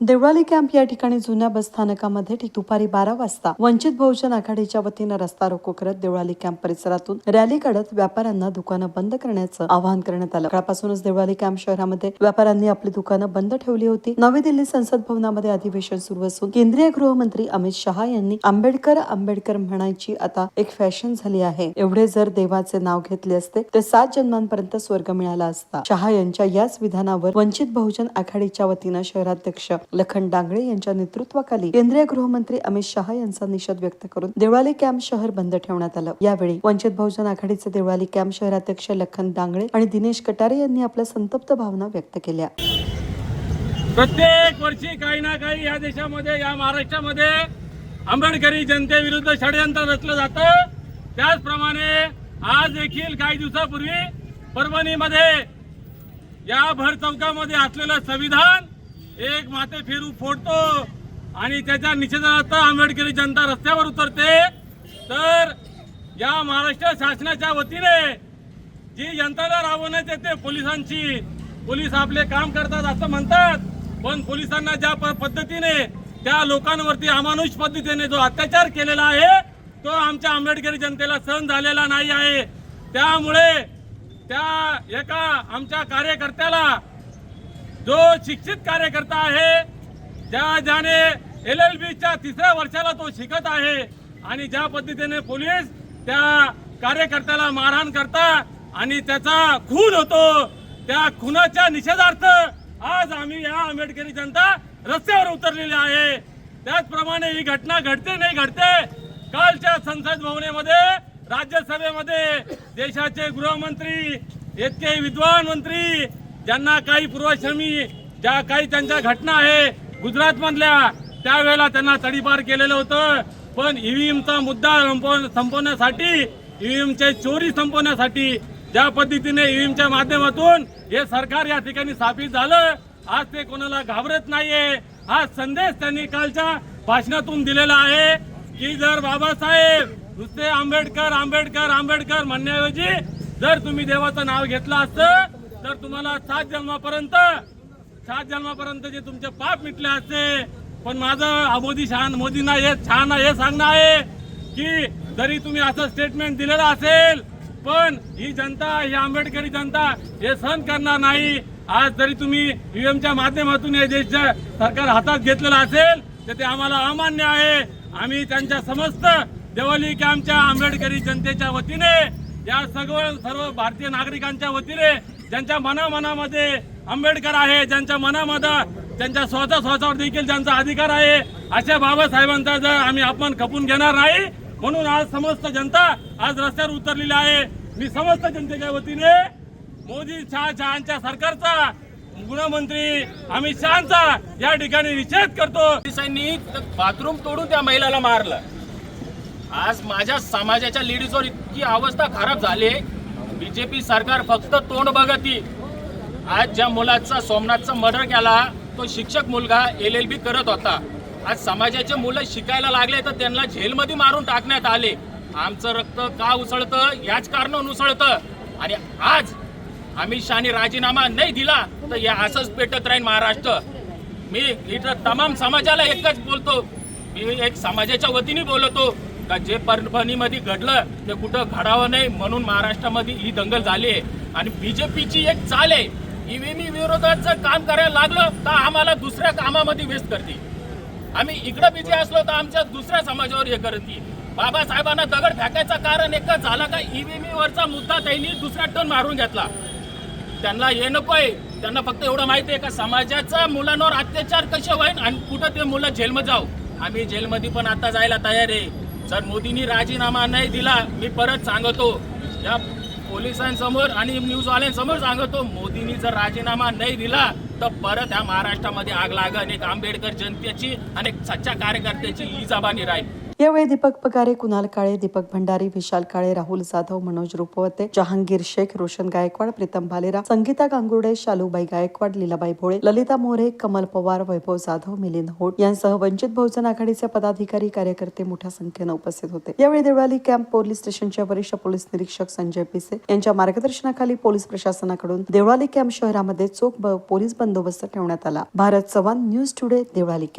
Deolali camp या ठिकाणी जुन्या बस स्थानकामध्ये दुपारी बारा वाजता वंचित बहुजन आघाडीच्या वतीनं रस्ता रोको करत देवळाली कॅम्प परिसरातून रॅली काढत व्यापाऱ्यांना दुकानं बंद करण्याचं आवाहन करण्यात आलं. सकाळपासूनच देवळाली कॅम्प शहरामध्ये व्यापाऱ्यांनी आपली दुकानं बंद ठेवली होती. नवी दिल्ली संसद भवनामध्ये अधिवेशन सुरू असून केंद्रीय गृहमंत्री अमित शहा यांनी आंबेडकर आंबेडकर म्हणायची आता एक फॅशन झाली आहे. एवढे जर देवाचे नाव घेतले असते तर सात जन्मांपर्यंत स्वर्ग मिळाला असता. शहा यांच्या याच विधानावर वंचित बहुजन आघाडीच्या वतीनं शहराध्यक्ष लखन डांगळे यांच्या नेतृत्वाखाली केंद्रीय गृहमंत्री अमित शहा यांचा निषेध व्यक्त करून देवळाली कॅम्प शहर बंद ठेवण्यात आलं. यावेळी वंचित बहुजन आघाडीचे देवळाली कॅम्प शहराध्यक्ष लखन डांगळे आणि दिनेश कटारे यांनी आपल्या संतप्त भावना व्यक्त केल्या. प्रत्येक वर्षी काही ना काही या देशामध्ये या महाराष्ट्रामध्ये आंबेडकरी जनतेविरुद्ध षडयंत्र रचलं जातं. त्याचप्रमाणे आज देखील काही दिवसापूर्वी परभणीमध्ये या भर चौकामध्ये असलेलं संविधान एक माते फिरू फोडतो आणि त्याच्या निषेधार्थ आंबेडकरी जनता रस्त्यावर उतरते. तर या महाराष्ट्र शासनाच्या वतीने जी यंत्रणा राबवण्यात येते पोलिसांची पोलीस आपले काम करतात असं म्हणतात. पण पोलिसांना ज्या प- पद्धतीने त्या लोकांवरती अमानुष पद्धतीने जो अत्याचार केलेला आहे तो आमच्या आंबेडकरी जनतेला सहन झालेला नाही आहे. त्यामुळे त्या एका आमच्या कार्यकर्त्याला जो शिक्षित कार्यकर्ता आहे ज्या ज्याने एल एल बीच्या तिसऱ्या वर्षाला तो शिकत आहे आणि ज्या पद्धतीने पोलीस त्या कार्यकर्त्याला मारहाण करता आणि त्याचा खून होतो त्या खुनाच्या निषेधार्थ आज आम्ही या आंबेडकरी जनता रस्त्यावर उतरलेली आहे. त्याचप्रमाणे ही घटना घडते नाही घडते कालच्या संसद भवनेमध्ये राज्यसभेमध्ये देशाचे गृहमंत्री इतके विद्वान मंत्री ज्यांना काही पूर्वश्रमी ज्या काही त्यांच्या घटना आहे गुजरात मधल्या त्यावेळेला त्यांना तडीपार केलेलं होतं. पण ईव्हीएमचा मुद्दा संपव- संपवण्यासाठी ईव्हीएमच्या चोरी संपवण्यासाठी ज्या पद्धतीने ईव्हीएमच्या माध्यमातून हे सरकार या ठिकाणी स्थापित झालं आज ते कोणाला घाबरत नाहीये. हा संदेश त्यांनी कालच्या भाषणातून दिलेला आहे की जर बाबासाहेब नुसते आंबेडकर आंबेडकर आंबेडकर म्हणण्याऐवजी जर तुम्ही देवाचं नाव घेतलं असतं तर तुम्हाला सात जन्मापर्यंत सात जन्मापर्यंत जे तुमचे पाप मिटले असते पण माझं मोदी शहान मोदींना हे छान हे सांगणं आहे की जरी तुम्ही असं स्टेटमेंट दिलेलं असेल पण ही जनता ही आंबेडकरी जनता हे सहन करणार नाही. आज जरी तुम्ही ईव्हीएमच्या माध्यमातून हे देश सरकार हातात घेतलेलं असेल तर ते आम्हाला अमान्य आहे. आम्ही त्यांच्या समस्त देवाली कॅम्पच्या आंबेडकरी जनतेच्या वतीने या सगळं सर्व भारतीय नागरिकांच्या वतीने ज्यांच्या मनामनामध्ये आंबेडकर आहे ज्यांच्या मनामध्ये त्यांच्या स्वतः स्वतःवर देखील ज्यांचा अधिकार आहे अशा बाबासाहेबांचा जर आम्ही अपमान खपून घेणार नाही म्हणून आज समस्त जनता आज रस्त्यावर उतरलेली आहे. मी समस्त जनतेच्या वतीने मोदी शहा सरकारचा गृहमंत्री अमित शहाचा या ठिकाणी निषेध करतो. पोलिसांनी बाथरूम तोडून त्या महिलाला मारलं. आज माझ्या समाजाच्या लेडीजवर इतकी अवस्था खराब झाली आहे. बीजेपी सरकार फक्त तोंड बघती. आज ज्या मुलाचा सोमनाथचा मर्डर केला तो शिक्षक मुलगा एल एल बी करत होता. आज समाजाचे मुलं शिकायला लागले तर त्यांना झेलमध्ये मारून टाकण्यात आले. आमचं रक्त का उसळतं? याच कारण उसळतं. आणि आज अमित शहाने राजीनामा नाही दिला तर या असंच पेटत राहील महाराष्ट्र. मी इथं तमाम समाजाला एकच बोलतो. मी एक समाजाच्या वतीने बोलतो. का जे परभणीमध्ये घडलं ते कुठं घडावं नाही म्हणून महाराष्ट्रामध्ये ही दंगल झाली आहे. आणि बीजेपीची एक चाल आहे ईव्हीएम विरोधाचं काम करायला लागलं तर आम्हाला दुसऱ्या कामामध्ये व्यस्त करते आम्ही इकडं बिझी असलो तर आमच्या दुसऱ्या समाजावर हे करते बाबासाहेबांना दगड फेकायचं कारण एकच झालं का ईव्हीएमवरचा मुद्दा त्यांनी दुसऱ्या टन मारून घेतला. त्यांना हे नकोय त्यांना फक्त एवढं माहिती आहे का समाजाचा मुलांवर अत्याचार कसे होईल आणि कुठं ते मुलं जेलमध्ये जाऊ. आम्ही जेलमध्ये पण आता जायला तयार आहे. जर मोदींनी राजीनामा नाही दिला मी परत सांगतो. या पोलिसांसमोर आणि न्यूजवाल्यांसमोर सांगतो मोदींनी जर राजीनामा नाही दिला तर परत ह्या महाराष्ट्रामध्ये आग लागन. एक आंबेडकर जनतेची आणि सच्च्या कार्यकर्त्याची ही जबानी राहील. यावेळी दीपक पगारे कुणाल काळे दीपक भंडारी विशाल काळे राहुल जाधव मनोज रुपवते जहांगीर शेख रोशन गायकवाड प्रीतम भालेरा संगीता गांगुर्डे शालूबाई गायकवाड लीलाबाई भोळे ललिता मोरे कमल पवार वैभव जाधव मिलिंद होट यांसह वंचित बहुजन आघाडीचे पदाधिकारी कार्यकर्ते मोठ्या संख्येनं उपस्थित होते. यावेळी देवळाली कॅम्प पोलीस स्टेशनचे वरिष्ठ पोलीस निरीक्षक संजय पिसे यांच्या मार्गदर्शनाखाली पोलीस प्रशासनाकडून देवळाली कॅम्प शहरामध्ये चोख पोलीस बंदोबस्त ठेवण्यात आला. Bharat Chavan news today Deolali camp.